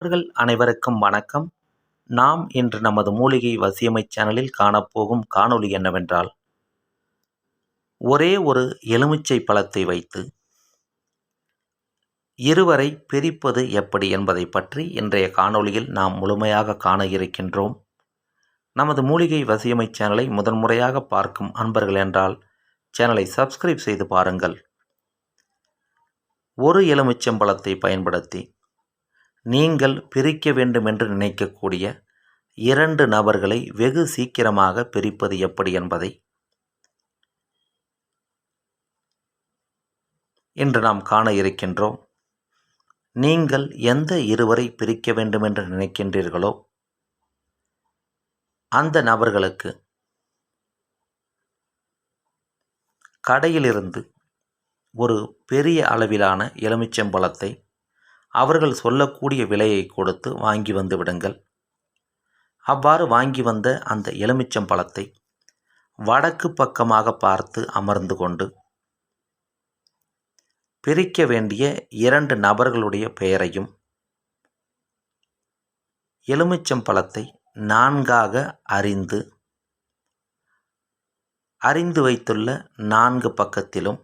நண்பர்கள் அனைவருக்கும் வணக்கம். நாம் இன்று நமது மூலிகை வசியமை சேனலில் காணப்போகும் காணொலி என்னவென்றால் ஒரே ஒரு எலுமிச்சை பழத்தை வைத்து இருவரை பிரிப்பது எப்படி என்பதை பற்றி இன்றைய காணொளியில் நாம் முழுமையாக காண இருக்கின்றோம். நமது மூலிகை வசியமை சேனலை முதன்முறையாக பார்க்கும் அன்பர்கள் என்றால் சேனலை சப்ஸ்கிரைப் செய்து பாருங்கள். ஒரு எலுமிச்சம்பழத்தை பயன்படுத்தி நீங்கள் பிரிக்க வேண்டும் என்று நினைக்கக்கூடிய இரண்டு நபர்களை வெகு சீக்கிரமாக பிரிப்பது எப்படி என்பதை இன்று நாம் காண இருக்கின்றோம். நீங்கள் எந்த இருவரை பிரிக்க வேண்டும் என்று நினைக்கின்றீர்களோ அந்த நபர்களுக்கு கடையிலிருந்து ஒரு பெரிய அளவிலான எலுமிச்சம்பழத்தை அவர்கள் சொல்லக்கூடிய விலையை கொடுத்து வாங்கி வந்து விடுங்கள். அவ்வாறு வாங்கி வந்த அந்த எலுமிச்சம் பழத்தை வடக்கு பக்கமாக பார்த்து அமர்ந்து கொண்டு பிரிக்க வேண்டிய இரண்டு நபர்களுடைய பெயரையும் எலுமிச்சம் பழத்தை நான்காக அறிந்து அறிந்து வைத்துள்ள நான்கு பக்கத்திலும்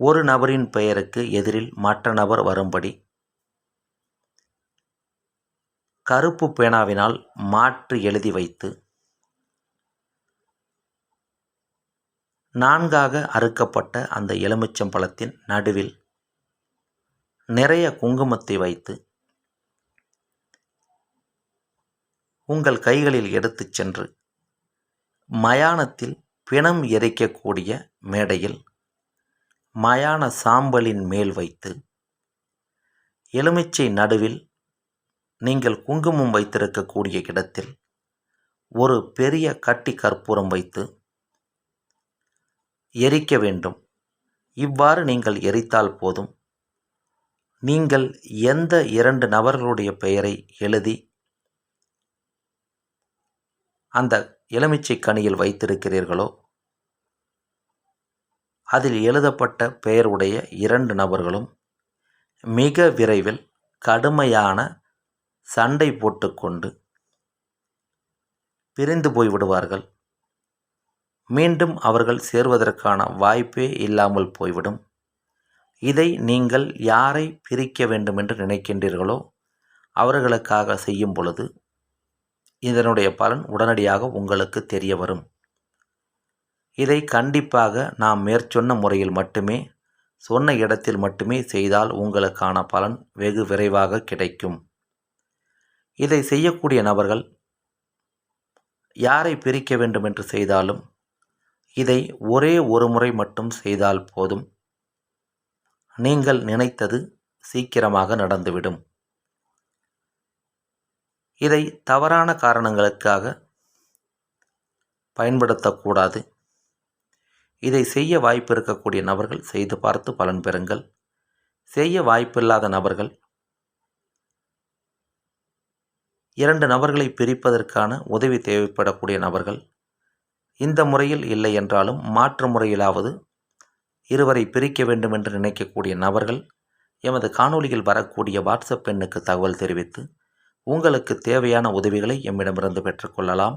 ஒரு நபரின் பெயருக்கு எதிரில் மற்ற நபர் வரும்படி. கருப்பு பேனாவினால் மாற்றி எழுதி வைத்து நான்காக அறுக்கப்பட்ட அந்த எலுமிச்சம்பழத்தின் நடுவில் நிறைய குங்குமத்தை வைத்து உங்கள் கைகளில் எடுத்துச் சென்று மயானத்தில் பிணம் எரிக்கக்கூடிய மேடையில் மயான சாம்பலின் மேல் வைத்து எலுமிச்சை நடுவில் நீங்கள் குங்குமம் வைத்திருக்கக்கூடிய இடத்தில் ஒரு பெரிய கட்டி கற்பூரம் வைத்து எரிக்க வேண்டும். இவ்வாறு நீங்கள் எரித்தால் போதும். நீங்கள் எந்த இரண்டு நபர்களுடைய பெயரை எழுதி அந்த எலுமிச்சை கனியில் வைத்திருக்கிறீர்களோ அதில் எழுதப்பட்ட பெயருடைய இரண்டு நபர்களும் மிக விரைவில் கடுமையான சண்டை போட்டுக்கொண்டு பிரிந்து போய்விடுவார்கள் மீண்டும் அவர்கள் சேர்வதற்கான வாய்ப்பே இல்லாமல் போய்விடும். இதை நீங்கள் யாரை பிரிக்க வேண்டும் என்று நினைக்கின்றீர்களோ அவர்களுக்காக செய்யும் பொழுது இதனுடைய பலன் உடனடியாக உங்களுக்கு தெரிய வரும். இதை கண்டிப்பாக நாம் மேற்சொன்ன முறையில் மட்டுமே சொன்ன இடத்தில் மட்டுமே செய்தால் உங்களுக்கான பலன் வெகு விரைவாக கிடைக்கும். இதை செய்யக்கூடிய நபர்கள் யாரை பிரிக்க வேண்டும் என்று செய்தாலும் இதை ஒரே ஒரு முறை மட்டும் செய்தால் போதும். நீங்கள் நினைத்தது சீக்கிரமாக நடந்துவிடும். இதை தவறான காரணங்களுக்காக பயன்படுத்தக்கூடாது. இதை செய்ய வாய்ப்பு இருக்கக்கூடிய நபர்கள் செய்து பார்த்து பலன் பெறுங்கள். செய்ய வாய்ப்பில்லாத நபர்கள் இரண்டு நபர்களை பிரிப்பதற்கான உதவி தேவைப்படக்கூடிய நபர்கள். இந்த முறையில் இல்லை என்றாலும் மாற்று முறையிலாவது இருவரை பிரிக்க வேண்டும் என்று நினைக்கக்கூடிய நபர்கள் எமது காணொலியில் வரக்கூடிய வாட்ஸ்அப் எண்ணுக்கு தகவல் தெரிவித்து உங்களுக்கு தேவையான உதவிகளை எம்மிடமிருந்து பெற்றுக்கொள்ளலாம்